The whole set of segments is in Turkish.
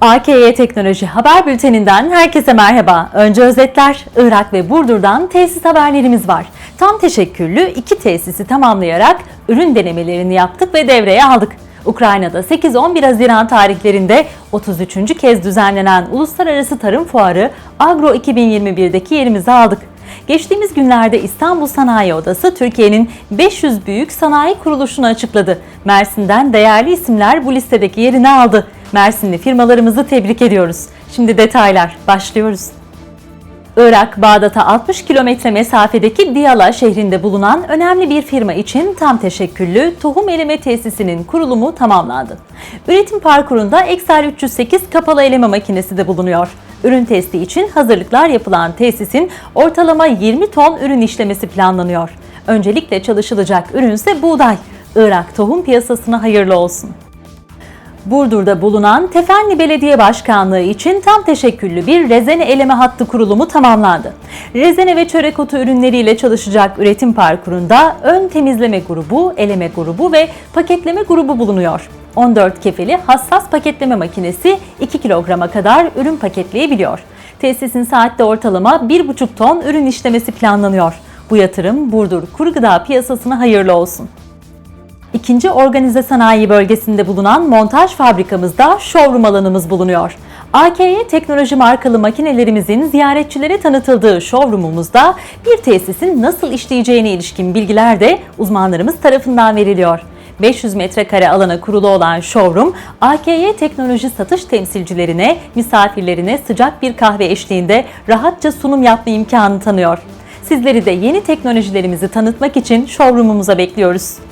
AKY Teknoloji Haber Bülteninden herkese merhaba. Önce özetler, Irak ve Burdur'dan tesis haberlerimiz var. Tam teşekküllü iki tesisi tamamlayarak ürün denemelerini yaptık ve devreye aldık. Ukrayna'da 8-11 Haziran tarihlerinde 33. kez düzenlenen Uluslararası Tarım Fuarı Agro 2021'deki yerimizi aldık. Geçtiğimiz günlerde İstanbul Sanayi Odası Türkiye'nin 500 büyük sanayi kuruluşunu açıkladı. Mersin'den değerli isimler bu listedeki yerini aldı. Mersinli firmalarımızı tebrik ediyoruz. Şimdi detaylar başlıyoruz. Irak, Bağdat'a 60 kilometre mesafedeki Diyala şehrinde bulunan önemli bir firma için tam teşekküllü tohum eleme tesisinin kurulumu tamamlandı. Üretim parkurunda Excel 308 kapalı eleme makinesi de bulunuyor. Ürün testi için hazırlıklar yapılan tesisin ortalama 20 ton ürün işlemesi planlanıyor. Öncelikle çalışılacak ürünse buğday. Irak tohum piyasasına hayırlı olsun. Burdur'da bulunan Tefenli Belediye Başkanlığı için tam teşekküllü bir rezene eleme hattı kurulumu tamamlandı. Rezene ve çörek otu ürünleriyle çalışacak üretim parkurunda ön temizleme grubu, eleme grubu ve paketleme grubu bulunuyor. 14 kefeli hassas paketleme makinesi 2 kilograma kadar ürün paketleyebiliyor. Tesisin saatte ortalama 1,5 ton ürün işlemesi planlanıyor. Bu yatırım Burdur kuru gıda piyasasına hayırlı olsun. İkinci organize sanayi bölgesinde bulunan montaj fabrikamızda showroom alanımız bulunuyor. AKY teknoloji markalı makinelerimizin ziyaretçilere tanıtıldığı showroomumuzda bir tesisin nasıl işleyeceğine ilişkin bilgiler de uzmanlarımız tarafından veriliyor. 500 metrekare alana kurulu olan showroom, AKY teknoloji satış temsilcilerine, misafirlerine sıcak bir kahve eşliğinde rahatça sunum yapma imkanı tanıyor. Sizleri de yeni teknolojilerimizi tanıtmak için showroomumuza bekliyoruz.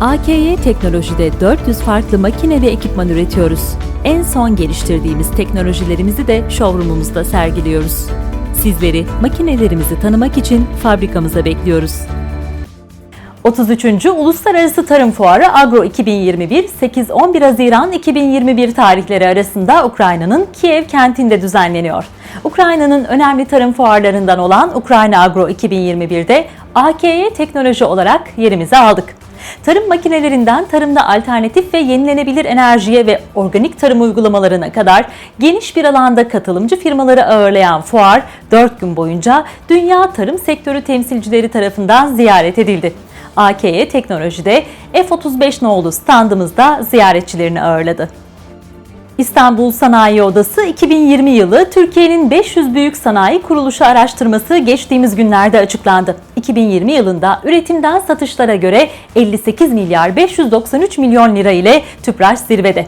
AKY Teknoloji'de 400 farklı makine ve ekipman üretiyoruz. En son geliştirdiğimiz teknolojilerimizi de showroomumuzda sergiliyoruz. Sizleri makinelerimizi tanımak için fabrikamıza bekliyoruz. 33. Uluslararası Tarım Fuarı Agro 2021 8-11 Haziran 2021 tarihleri arasında Ukrayna'nın Kiev kentinde düzenleniyor. Ukrayna'nın önemli tarım fuarlarından olan Ukrayna Agro 2021'de AKY teknoloji olarak yerimizi aldık. Tarım makinelerinden tarımda alternatif ve yenilenebilir enerjiye ve organik tarım uygulamalarına kadar geniş bir alanda katılımcı firmaları ağırlayan fuar 4 gün boyunca dünya tarım sektörü temsilcileri tarafından ziyaret edildi. AKY Teknoloji'de F35 nolu standımızda ziyaretçilerini ağırladı. İstanbul Sanayi Odası 2020 yılı Türkiye'nin 500 büyük sanayi kuruluşu araştırması geçtiğimiz günlerde açıklandı. 2020 yılında üretimden satışlara göre 58 milyar 593 milyon lira ile Tüpraş zirvede.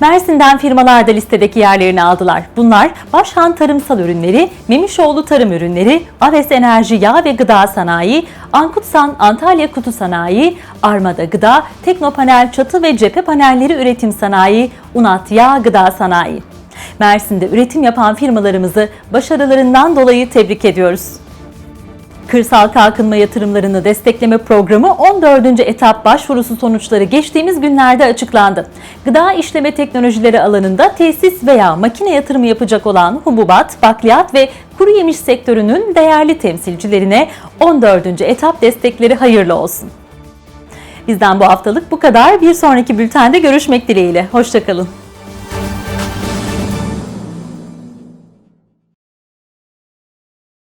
Mersin'den firmalar da listedeki yerlerini aldılar. Bunlar Başhan Tarımsal Ürünleri, Memişoğlu Tarım Ürünleri, Aves Enerji Yağ ve Gıda Sanayi, Ankutsan Antalya Kutu Sanayi, Armada Gıda, Teknopanel Çatı ve Cephe Panelleri Üretim Sanayi, Unat Yağ Gıda Sanayi. Mersin'de üretim yapan firmalarımızı başarılarından dolayı tebrik ediyoruz. Kırsal Kalkınma Yatırımlarını Destekleme Programı 14. etap başvurusu sonuçları geçtiğimiz günlerde açıklandı. Gıda işleme teknolojileri alanında tesis veya makine yatırımı yapacak olan hububat, bakliyat ve kuru yemiş sektörünün değerli temsilcilerine 14. etap destekleri hayırlı olsun. Bizden bu haftalık bu kadar. Bir sonraki bültende görüşmek dileğiyle. Hoşçakalın.